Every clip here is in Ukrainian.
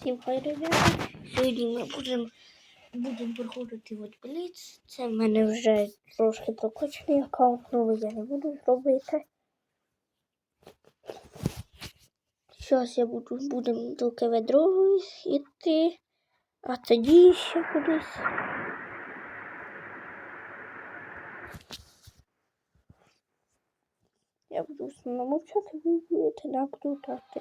Всім хай ребята. Сьогодні ми будемо будем проходити от бліц. Це в мене вже трошки прокачаний аккаунт, новий я не буду робити. Зараз я буду будемо до КВ йти, а тоді ще кудись. Я буду основному мовчати, ви будете наблюдати.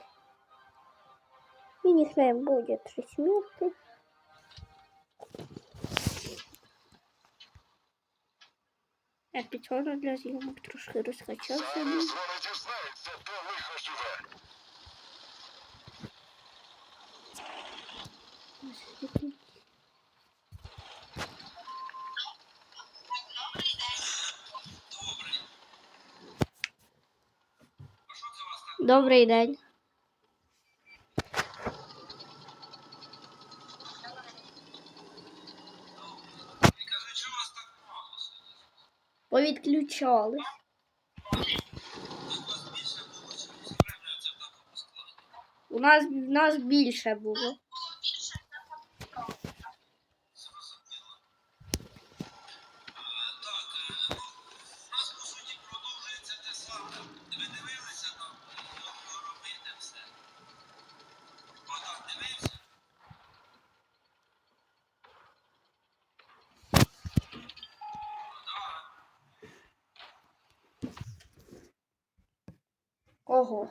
И не знаю, будет восьмеркой. А пятеро для зйомок трошки розкачався. Добрый день. Складі? У нас, у нас більше було. 然